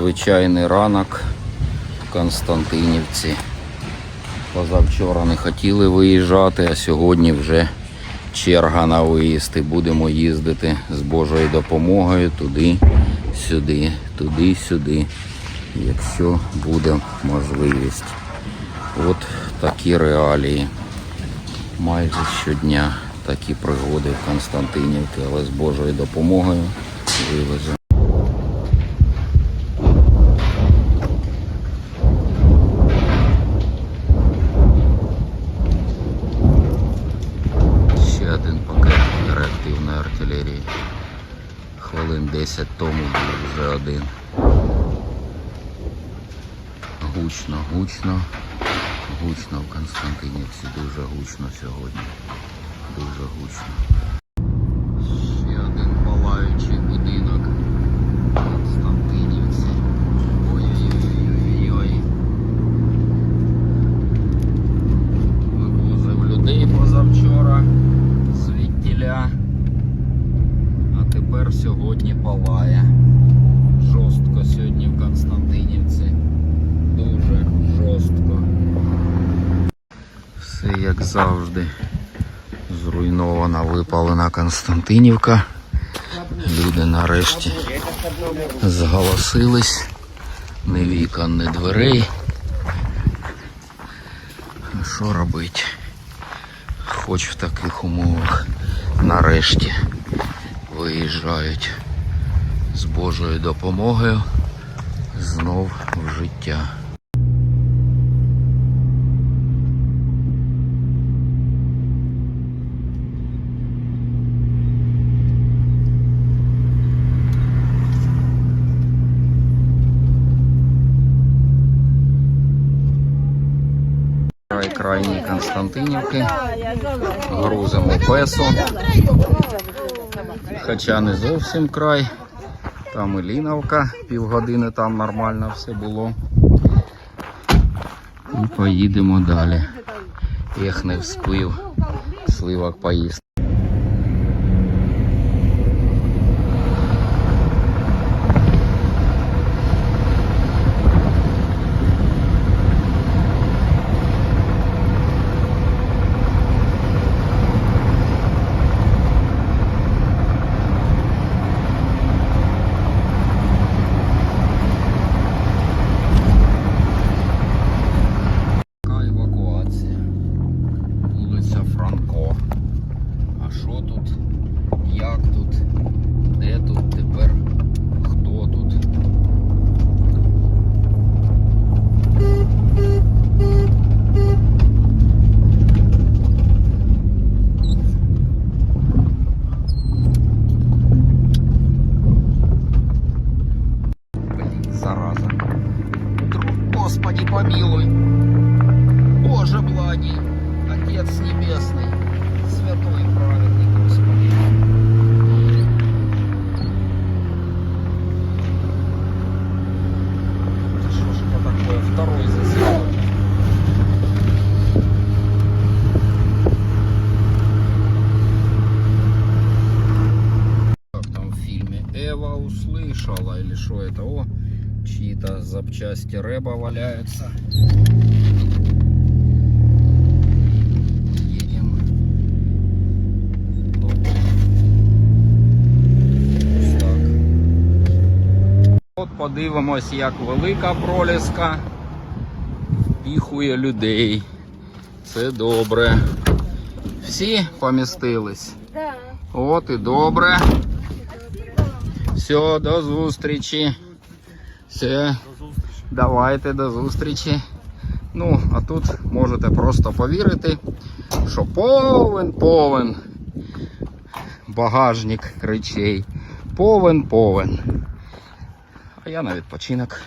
Звичайний ранок в Константинівці. Позавчора не хотіли виїжджати, а сьогодні вже черга на виїзд. І будемо їздити з Божою допомогою туди, сюди, туди, сюди, якщо буде можливість. От такі реалії. Майже щодня такі пригоди в Константинівці, але з Божою допомогою вивеземо. Артилерії. Хвилин 10 тому був вже один. Гучно, гучно, гучно в Константинівці, дуже гучно сьогодні. Дуже гучно. Ще один палаючий будинок в Константинівці. Ой-ой-ой-ой-ой. Вивозив людей позавчора звідтіля. Тепер сьогодні палає. Жорстко сьогодні в Константинівці. Дуже жорстко. Все як завжди. Зруйнована випалена Константинівка. Люди нарешті зголосились. Ні вікон, ні дверей. Що робити? Хоч в таких умовах нарешті виїжджають з Божою допомогою знов в життя. Край крайній Константинівки. Грузимо песо. Хоча не зовсім край. Там і Ліновка, півгодини там нормально все було. І поїдемо далі. Ех, не вспив сливок поїсти. Зараза. Господи помилуй. Боже благий, Отец Небесный, Святой и праведный Господи. Что ж это такое? Второй фильме? Эва услышала или что это? О, чьи-то запчасти рэба валяются. Едем. Так. От подивимось, як велика проліска впіхує людей. Це добре. Всі помістились. Да. От і добре. Все, до зустрічі. Все. Давайте до зустрічі. Ну, а тут можете просто повірити, що повен повен багажник речей. Повен повен. А я на відпочинок.